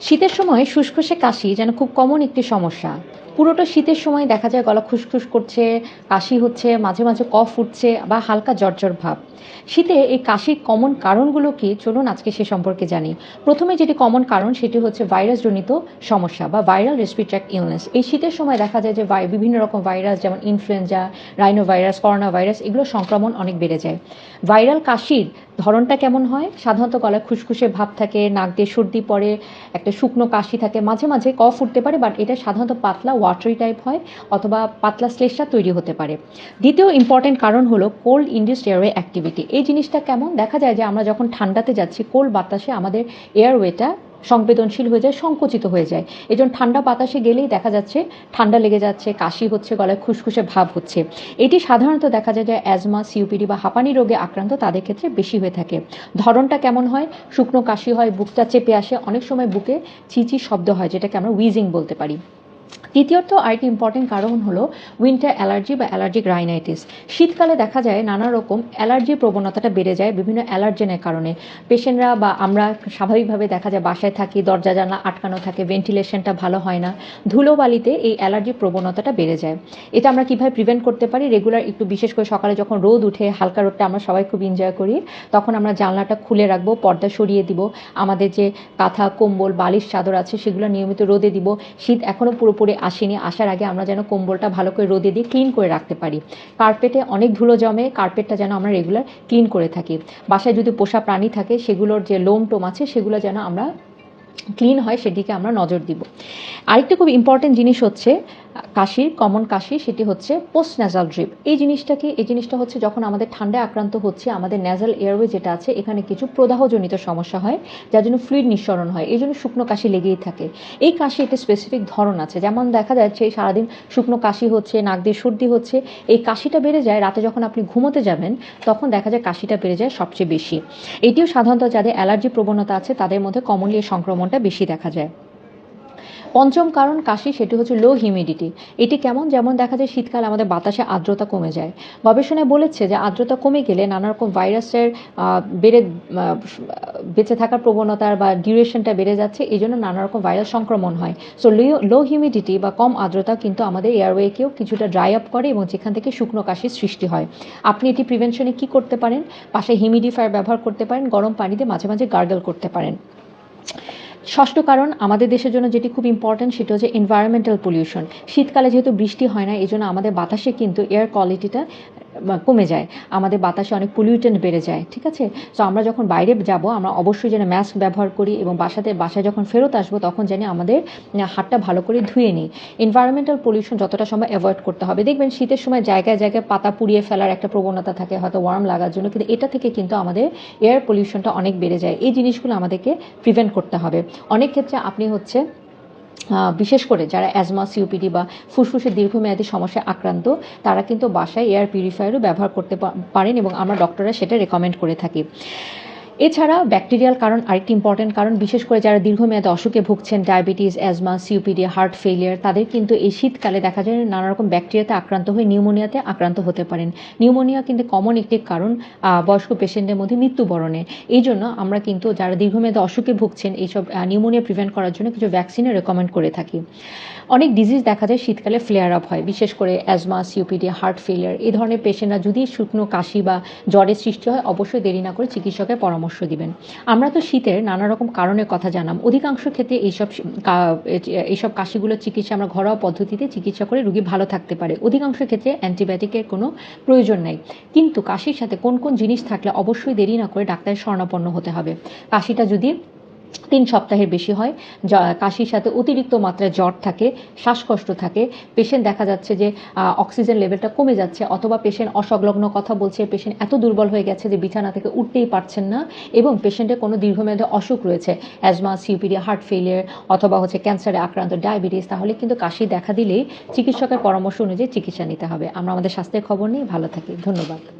শীতের সময় ফুসফুসে কাশি যেন খুব কমন একটি সমস্যা। পুরোটা শীতের সময় দেখা যায় গলা খুসখুস করছে, কাশি হচ্ছে, মাঝে মাঝে কফ উঠছে বা হালকা জ্বর ভাব। শীতে এই কাশির কমন কারণগুলো কি? চলুন আজকে সে সম্পর্কে জানি। প্রথমে যেটি কমন কারণ সেটি হচ্ছে ভাইরাসজনিত সমস্যা বা ভাইরাল রেসপিট্রাক্ট ইলনেস এই শীতের সময় দেখা যায় যে বিভিন্ন রকম ভাইরাস যেমন influenza rhino virus corona virus এগুলো সংক্রমণ অনেক বেড়ে যায়। ভাইরাল কাশির ধরনটা কেমন হয়? সাধারণত গলায় খুসখুসে ভাব থাকে, নাক দিয়ে সর্দি পড়ে, একটা শুকনো কাশি থাকে, মাঝে মাঝে কফ উঠতে পারে বাট এটা সাধারণত পাতলা ওয়াটারি টাইপ হয় অথবা পাতলা শ্লেষা তৈরি হতে পারে। দ্বিতীয় ইম্পর্টেন্ট কারণ হলো কোল্ড ইন্ডিউসড এয়ারওয়ে অ্যাক্টিভিটি এই জিনিসটা কেমন? দেখা যায় যে আমরা যখন ঠান্ডাতে যাচ্ছি কোল্ড বাতাসে আমাদের এয়ারওয়েটা সংবেদনশীল হয়ে যায়, সংকুচিত হয়ে যায়। এই জন্য ঠান্ডা বাতাসে গেলেই দেখা যাচ্ছে ঠান্ডা লেগে যাচ্ছে, কাশি হচ্ছে, গলায় খুসখুসে ভাব হচ্ছে। এটি সাধারণত দেখা যায় যে অ্যাজমা, সিউপিডি বা হাঁপানি রোগে আক্রান্ত তাদের ক্ষেত্রে বেশি হয়ে থাকে। ধরনটা কেমন হয়? শুকনো কাশি হয়, বুকটা চেপে আসে, অনেক সময় বুকে চিচি শব্দ হয়, যেটাকে আমরা উইজিং বলতে পারি। তৃতীয়ত আরেকটি ইম্পর্টেন্ট কারণ হলো উইন্টার অ্যালার্জি বা অ্যালার্জিক রাইনাইটিস শীতকালে দেখা যায় নানা রকম অ্যালার্জির প্রবণতাটা বেড়ে যায় বিভিন্ন অ্যালার্জেনের কারণে। পেশেন্টরা বা আমরা স্বাভাবিকভাবে দেখা যায় বাসায় থাকি, দরজা জানলা আটকানো থাকে ভেন্টিলেশনটা ভালো হয় না, ধুলোবালিতে এই অ্যালার্জির প্রবণতাটা বেড়ে যায়। এটা আমরা কীভাবে প্রিভেন্ট করতে পারি? রেগুলার একটু বিশেষ করে সকালে যখন রোদ উঠে, হালকা রোদটা আমরা সবাই খুব এনজয় করি, তখন আমরা জানলাটা খুলে রাখব, পর্দা সরিয়ে দিব, আমাদের যে কাঁথা, কম্বল, বালিশ, চাদর আছে সেগুলো নিয়মিত রোদে দিব। শীত এখনও পুরোপুরি আসেনি, আসার আগে আমরা যেন কম্বলটা ভালো করে রোদে দিয়ে ক্লিন করে রাখতে পারি। কার্পেটে অনেক ধুলো জমে, কার্পেটটা যেন আমরা রেগুলার ক্লিন করে থাকি। বাসায় যদি পোষা প্রাণী থাকে, সেগুলোর যে লোম টোম আছে, সেগুলো যেন আমরা ক্লিন হয়, সেদিকে আমরা নজর দিব। আরেকটা খুব ইম্পর্টেন্ট জিনিস হচ্ছে কাশির কমন কাশি, সেটি হচ্ছে পোস্ট ন্যাজাল ড্রিপ এই জিনিসটা কি? এই জিনিসটা হচ্ছে যখন আমাদের ঠান্ডায় আক্রান্ত হচ্ছে, আমাদের ন্যাজাল এয়ারওয়ে যেটা আছে, এখানে কিছু প্রদাহজনিত সমস্যা হয়, যার জন্য ফ্লুইড নিঃসরণ হয়। এই জন্য শুকনো কাশি লেগেই থাকে। এই কাশি একটা স্পেসিফিক ধরন আছে। যেমন দেখা যাচ্ছে, সারাদিন শুকনো কাশি হচ্ছে, নাক দিয়ে সর্দি হচ্ছে, এই কাশিটা বেড়ে যায়, রাতে যখন আপনি ঘুমোতে যাবেন, তখন দেখা যায় কাশিটা বেড়ে যায় সবচেয়ে বেশি। এটিও সাধারণত যাদের অ্যালার্জি প্রবণতা আছে, তাদের মধ্যে কমনলি এই সংক্রমণটা বেশি দেখা যায়। পঞ্চম কারণ কাশি, সেটি হচ্ছে লো হিউমিডিটি এটি কেমন? যেমন দেখা যায় শীতকালে আমাদের বাতাসে আর্দ্রতা কমে যায়। গবেষণায় বলেছে যে আর্দ্রতা কমে গেলে নানা রকম ভাইরাসের বেড়ে বেঁচে থাকার প্রবণতার বা ডিউরেশনটা বেড়ে যাচ্ছে। এই জন্য নানা রকম ভাইরাস সংক্রমণ হয়। সো লো হিউমিডিটি বা কম আর্দ্রতা কিন্তু আমাদের এয়ারওয়েকেও কিছুটা ড্রাই আপ করে এবং যেখান থেকে শুকনো কাশির সৃষ্টি হয়। আপনি এটি প্রিভেনশনে কি করতে পারেন? পাশে হিউমিডিফায়ার ব্যবহার করতে পারেন, গরম পানিতে মাঝে মাঝে গার্গল করতে পারেন। ষষ্ঠ কারণ আমাদের দেশের জন্য যেটি খুব ইম্পর্টেন্ট সেটা হচ্ছে এনভায়রনমেন্টাল পলিউশন শীতকালে যেহেতু বৃষ্টি হয় না এই জন্য আমাদের বাতাসে কিন্তু এয়ার কোয়ালিটিটা কমে যায়। আমাদের বাতাসে অনেক পলিউটেন্ট বেড়ে যায়, ঠিক আছে? তো আমরা যখন বাইরে যাব, আমরা অবশ্যই যেন মাস্ক ব্যবহার করি এবং বাসাতে, বাসায় যখন ফেরত আসব, তখন জানি আমাদের হাতটা ভালো করে ধুয়ে নিই। এনভায়রনমেন্টাল পলিউশন যতটা সময় অ্যাভয়েড করতে হবে। দেখবেন শীতের সময় জায়গায় জায়গায় পাতা পুড়িয়ে ফেলার একটা প্রবণতা থাকে, হয়তো ওয়ার্ম লাগার জন্য, কিন্তু এটা থেকে কিন্তু আমাদের এয়ার পলিউশনটা অনেক বেড়ে যায়। এই জিনিসগুলো আমাদেরকে প্রিভেন্ট করতে হবে। অনেক ক্ষেত্রে আপনি হচ্ছে বিশেষ করে যারা অ্যাজমা সিওপিডি বা ফুসফুসের দীর্ঘমেয়াদী সমস্যায় আক্রান্ত, তারা কিন্তু বাসায় এয়ার পিউরিফায়ারও ব্যবহার করতে পারেন এবং আমরা ডক্টররা সেটা রেকমেন্ড করে থাকি। এছাড়া ব্যাকটেরিয়াল কারণ আরেকটি ইম্পর্টেন্ট কারণ, বিশেষ করে যারা দীর্ঘমেয়াদে অসুখে ভুগছেন diabetes asthma COPD heart failure তাদের কিন্তু এই শীতকালে দেখা যায় নানা রকম ব্যাকটেরিয়াতে আক্রান্ত হয়ে নিউমোনিয়াতে আক্রান্ত হতে পারেন। নিউমোনিয়া কিন্তু কমন একটি কারণ বয়স্ক পেশেন্টের মধ্যে মৃত্যুবরণের। এই জন্য আমরা কিন্তু যারা দীর্ঘমেয়াদে অসুখে ভুগছেন, এইসব নিউমোনিয়া প্রিভেন্ট করার জন্য কিছু ভ্যাকসিনের রেকমেন্ড করে থাকি। অনেক ডিজিজ দেখা যায় শীতকালে ফ্লেয়ার আপ হয়, বিশেষ করে অ্যাজমা সিওপিডি হার্ট ফেলিয়ার এই ধরনের পেশেন্টরা যদি শুকনো কাশি বা জ্বরের সৃষ্টি হয়, অবশ্যই দেরি না করে চিকিৎসকের পরামর্শ দিবেন। আমরা তো শীতের নানা রকম কারণের কথা জানাম। অধিকাংশ ক্ষেত্রে এইসব এইসব কাশিগুলোর চিকিৎসা আমরা ঘরোয়া পদ্ধতিতে চিকিৎসা করে রুগী ভালো থাকতে পারে। অধিকাংশ ক্ষেত্রে অ্যান্টিবায়োটিকের কোনো প্রয়োজন নেই। কিন্তু কাশির সাথে কোন কোন জিনিস থাকলে অবশ্যই দেরি না করে ডাক্তারের শরণাপন্ন হতে হবে। কাশিটা যদি তিন সপ্তাহের বেশি হয় কাশির সাথে অতিরিক্ত মাত্রায় জ্বর থাকে, শ্বাসকষ্ট থাকে। পেশেন্ট দেখা যাচ্ছে যে অক্সিজেন লেভেলটা কমে যাচ্ছে, অথবা পেশেন্ট অসংলগ্ন কথা বলছে পেশেন্ট এত দুর্বল হয়ে গেছে যে বিছানা থেকে উঠতেই পারছেন না, এবং পেশেন্টের কোনো দীর্ঘমেয়াদী অসুখ রয়েছে অ্যাজমা সিউপিডি হার্ট ফেলিয়ার অথবা হচ্ছে ক্যান্সারে আক্রান্ত ডায়াবেটিস তাহলে কিন্তু কাশি দেখা দিলেই চিকিৎসকের পরামর্শ অনুযায়ী চিকিৎসা নিতে হবে। আমরা আমাদের স্বাস্থ্যের খবর নিয়ে ভালো থাকি। ধন্যবাদ।